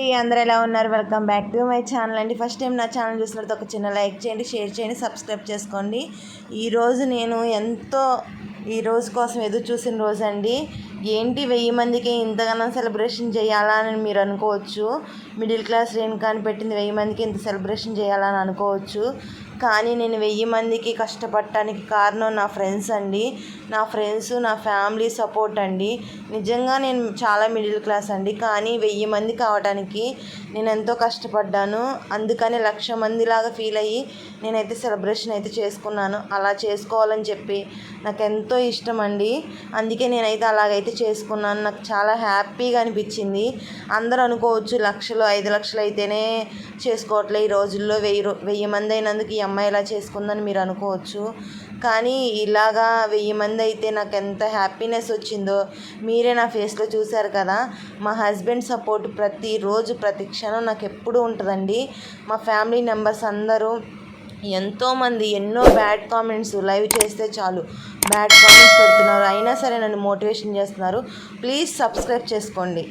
ఈ అందరూ ఎలా ఉన్నారు? Welcome back to my channel అండి. ఫస్ట్ టైం నా ఛానల్ చూసినట్టు ఒక చిన్న లైక్ చేయండి షేర్ చేయండి సబ్స్క్రైబ్ చేసుకోండి. ఈరోజు నేను ఎంతో ఈ రోజు కోసం ఎదురు చూసిన రోజు అండి. ఏంటి వెయ్యి మందికి ఇంతగానో సెలబ్రేషన్ చేయాలా అని మీరు అనుకోవచ్చు. మిడిల్ క్లాస్ రేణుకాని పెట్టింది వెయ్యి మందికి ఇంత సెలబ్రేషన్ చేయాలని అనుకోవచ్చు. కానీ నేను వెయ్యి మందికి కష్టపడటానికి కారణం నా ఫ్రెండ్స్ అండి. నా ఫ్రెండ్స్ నా ఫ్యామిలీ సపోర్ట్ అండి. నిజంగా నేను చాలా మిడిల్ క్లాస్ అండి. కానీ వెయ్యి మంది కావడానికి నేను ఎంతో కష్టపడ్డాను. అందుకని లక్ష మందిలాగా ఫీల్ అయ్యి నేనైతే సెలబ్రేషన్ అయితే చేసుకున్నాను. అలా చేసుకోవాలని చెప్పి నాకు ఎంతో ఇష్టం అండి. అందుకే నేనైతే అలాగైతే చేసుకున్నాను. నాకు చాలా హ్యాపీగా అనిపించింది. అందరూ అనుకోవచ్చు లక్షలు ఐదు లక్షలు అయితేనే చేసుకోవట్లే ఈ రోజుల్లో. వెయ్యి వెయ్యి మంది అయినందుకు ఈ అమ్మాయి ఇలా చేసుకుందని మీరు అనుకోవచ్చు. కానీ ఇలాగా వెయ్యి మంది అయితే నాకు ఎంత హ్యాపీనెస్ వచ్చిందో మీరే నా ఫేస్లో చూశారు కదా. మా హస్బెండ్ సపోర్ట్ ప్రతిరోజు ప్రతి క్షణం నాకు ఎప్పుడూ ఉంటుందండి. మా ఫ్యామిలీ మెంబర్స్ అందరూ ఎంతోమంది ఎన్నో బ్యాడ్ కామెంట్స్ లైవ్ చేస్తే చాలు బ్యాడ్ కామెంట్స్ పెడుతున్నారు. అయినా సరే నన్ను మోటివేషన్ చేస్తున్నారు. ప్లీజ్ సబ్స్క్రైబ్ చేసుకోండి.